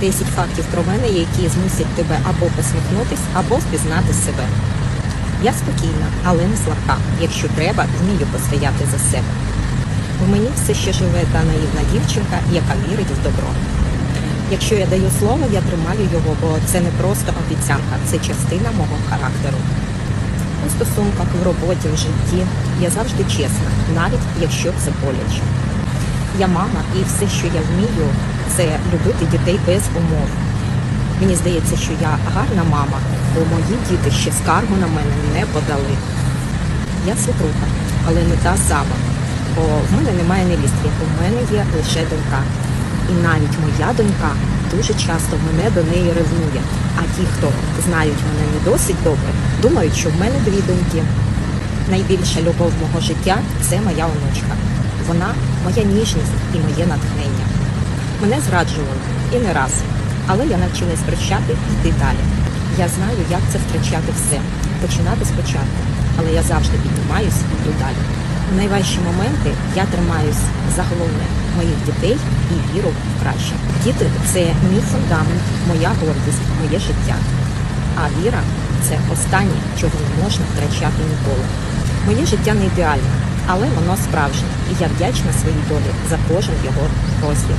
10 фактів про мене, які змусять тебе або посміхнутись, або впізнати себе. Я спокійна, але не слабка. Якщо треба, вмію постояти за себе. В мені все ще живе та наївна дівчинка, яка вірить в добро. Якщо я даю слово, я тримаю його, бо це не просто обіцянка, це частина мого характеру. У стосунках, в роботі, в житті я завжди чесна, навіть якщо це боляче. Я мама, і все, що я вмію, це любити дітей без умов. Мені здається, що я гарна мама, бо мої діти ще скаргу на мене не подали. Я свекруха, але не та сама, бо в мене немає невістки, у мене є лише донька. І навіть моя донька дуже часто мене до неї ревнує. А ті, хто знають мене не досить добре, думають, що в мене дві доньки. Найбільша любов мого життя це моя онучка. Вона моя ніжність і моє натхнення. Мене зраджували і не раз, але я навчилась прощати і йти далі. Я знаю, як це втрачати все, починати спочатку, але я завжди піднімаюсь і йду далі. В найважчі моменти я тримаюсь за головне моїх дітей і віру в краще. Діти це мій фундамент, моя гордість, моє життя. А віра це останнє, чого не можна втрачати ніколи. Моє життя не ідеальне, але воно справжнє, і я вдячна своїй долі за кожен його розділ.